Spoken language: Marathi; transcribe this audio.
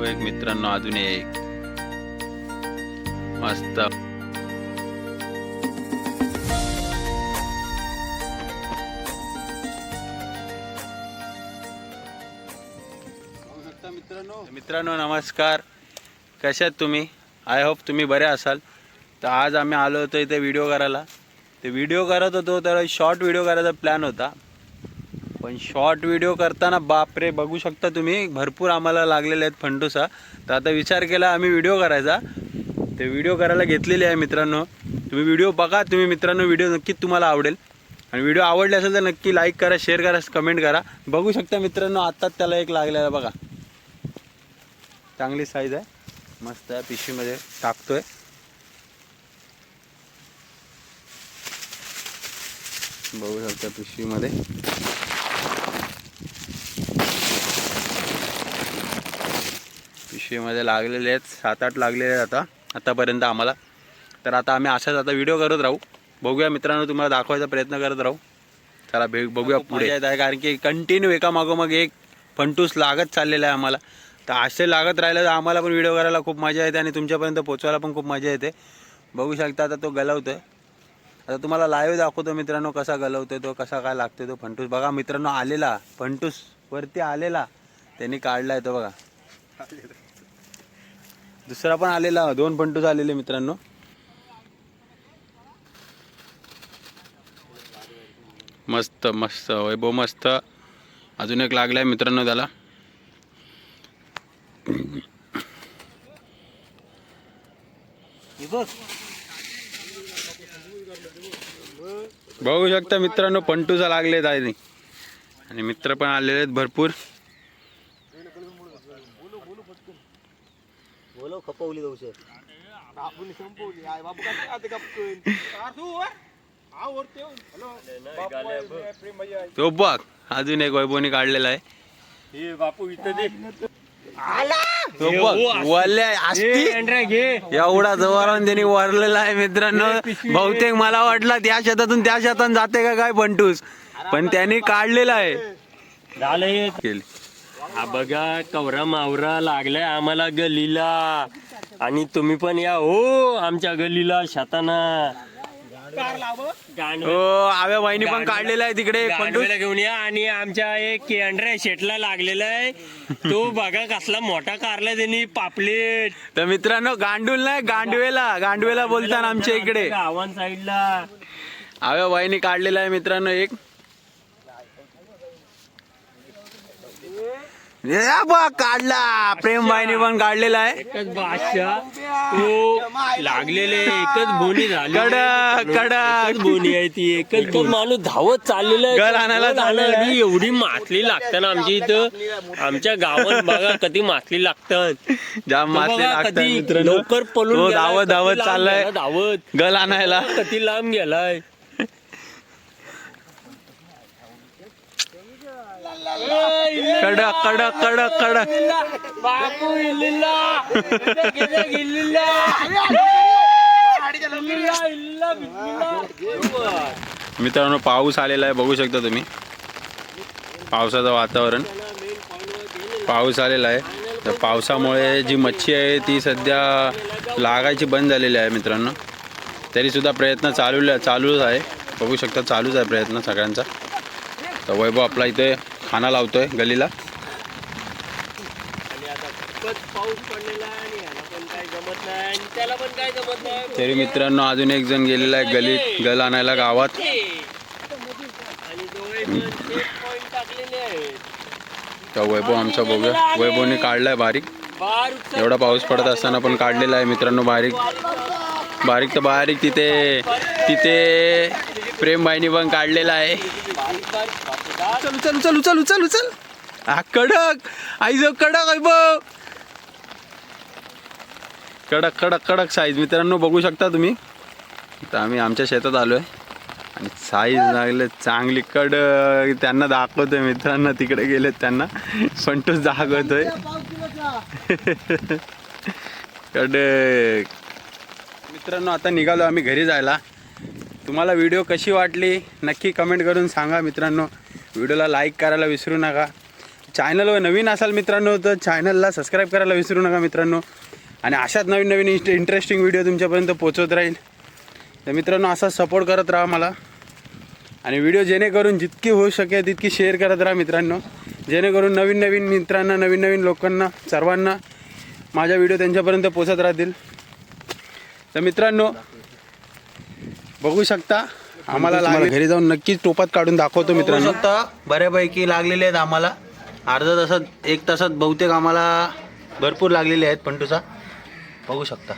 हो एक मित्रांनो अजून एक. मस्त. मित्रांनो नमस्कार. कशात आहेत तुम्ही? आय होप तुम्ही बरे असाल. तर आज आम्ही आलो होतो इथे व्हिडिओ करायला. ते व्हिडिओ करत होतो तर शॉर्ट व्हिडिओ करायचा प्लॅन होता. पण शॉर्ट व्हिडिओ करताना बापरे बघू शकता तुम्ही. भरपूर आम्हाला लागलेले आहेत फंडूसा. तर आता विचार केला आम्ही व्हिडिओ करायचा. ते व्हिडिओ करायला घेतलेली आहे मित्रांनो. तुम्ही व्हिडिओ बघा तुम्ही मित्रांनो व्हिडिओ नक्कीच तुम्हाला आवडेल. आणि व्हिडिओ आवडले असेल तर नक्की लाईक करा शेअर करा कमेंट करा. बघू शकता मित्रांनो आत्ताच त्याला एक लागलेला आहे बघा. चांगली साईज आहे. मस्त आहे पिशवीमध्ये टाकतोय. बघू शकता पिशवीमध्ये. पिशवीमध्ये लागलेले आहेत. सात आठ लागलेले आहेत आता. आतापर्यंत आम्हाला. तर आता आम्ही असाच आता व्हिडिओ करत राहू. बघूया मित्रांनो तुम्हाला दाखवायचा प्रयत्न करत राहू. चला भे बघूया पुढे. येत आहे कारण की कंटिन्यू एका मागोमाग एक फंटूस लागत चाललेला आहे आम्हाला. तर असे लागत राहिलं तर आम्हाला पण व्हिडिओ करायला खूप मजा येते आणि तुमच्यापर्यंत पोचवायला पण खूप मजा येते. बघू शकता आता तो गलवतोय. आता तुम्हाला लाईव्ह दाखवतो मित्रांनो कसा गलवतोय तो कसा काय लागतोय तो फंटूस. बघा मित्रांनो आलेला. फंटूस वरती आलेला. त्यांनी काढलाय तो बघा. दुसरा पण आलेला दोन पंटूच आलेले मित्रांनो. मस्त मस्त वैभव मस्त. अजून एक लागलाय मित्रांनो त्याला. बघू शकता मित्रांनो पंटूचा लागलेत आहे आणि मित्र पण आलेले आहेत भरपूर. बोलो खपवली जाऊ सर तो बघ. अजून एक वैभवनी काढलेला आहे. बापू इथं दे. तो बघ वरल्या असती एवढा जवळ त्यांनी वरलेला आहे मित्रांनो. बहुतेक मला वाटलं त्या शेतातून त्या शेतात जाते का काय पंटूस पण त्यांनी काढलेला आहे. केली. हा बघा कवरा मावरा लागलाय आम्हाला गलीला आणि तुम्ही पण या हो आमच्या गलीला शेताना हो आव्या बाईनी पण काढलेला आहे तिकडे गांडवेला घेऊन या आणि आमच्या एक केंद्र शेटला लागलेला आहे तो बघा कसला मोठा कारला त्यांनी पापलेट तर मित्रांनो गांडूल नाही गांडवेला गांडवेला बोलतात आमच्या इकडे गावान साईडला आव्या बाईनी काढलेला आहे मित्रांनो एक या बघ काढला. प्रेमबाईनी पण काढलेला आहे. एकच बादशाह. तो लागलेले एकच बोनी झाली. कडक कडक. एकच बोनी आहे ती एकच माणूस धावत चाललेला आहे. गल आणायला चाललेला आहे. एवढी मासली लागतात ना आमच्या इथं आमच्या गावात बघा कधी मासली लागतात. जाम मासे बघा लागतात कधी मित्रांनो. लवकर पळून तो गेलाय, धावत कधी धावत लांब चाललाय. गेला, धावत. गल आणायला. कधी लांब गेलाय. कडक कडक कडक कडक. बापू इल्लिल्ला. इल्लिल्ला. मित्रांनो पाऊस आलेला आहे बघू शकता तुम्ही. पावसाचं वातावरण. पाऊस आलेला आहे. तर पावसामुळे जी मच्छी आहे ती सध्या लागायची बंद झालेली आहे मित्रांनो. तरीसुद्धा प्रयत्न चालू चालूच आहे. बघू शकता चालूच आहे प्रयत्न सगळ्यांचा. तर वैभव आपला इथे खाना लावतोय गलीला तरी मित्रांनो अजून एक जण गेलेला आहे गलीत गल आणायला गावात. तर वैभव आमचा बघूया. वैभवने काढलाय बारीक. एवढा पाऊस पडत असताना पण काढलेला आहे मित्रांनो बारीक. बारीक तर बारीक तिथे तिथे प्रेमबाईनी पण काढलेला आहे. चल चल चल चलू चलू चल हा कडक. आई जो कडक वैभव कडक कडक कडक साईज मित्रांनो बघू शकता तुम्ही? तर आम्ही आमच्या शेतात आलो आहे आणि साईज लागले चांगली कडक. त्यांना दाखवतोय मित्रांना तिकडे गेलेत त्यांना. संतोष दाखवतोय. कडक. मित्रांनो आता निघालो आम्ही घरी जायला. तुम्हाला व्हिडिओ कशी वाटली? नक्की कमेंट करून सांगा मित्रांनो. व्हिडिओला लाईक करायला विसरू नका. चॅनलवर नवीन असाल मित्रांनो तर चॅनलला सबस्क्राईब करायला विसरू नका मित्रांनो. आणि अशाच नवीन नवीन इंटरेस्टिंग व्हिडिओ तुमच्यापर्यंत पोचवत राहील. तर मित्रांनो असा सपोर्ट करत राहा मला. आणि व्हिडिओ जेणेकरून जितकी होऊ शकेल तितकी शेअर करत राहा मित्रांनो. जेणेकरून नवीन नवीन मित्रांना नवीन नवीन लोकांना सर्वांना माझ्या व्हिडिओ त्यांच्यापर्यंत पोचत राहतील. तर मित्रांनो बघू शकता. आम्हाला लागले- घरी जाऊन नक्कीच टोपात काढून दाखवतो मित्रांनो. शकता बऱ्यापैकी लागलेले आहेत आम्हाला. अर्धा तासात एक तासात बहुतेक आम्हाला भरपूर लागलेले आहेत पंटूचा. बघू शकता.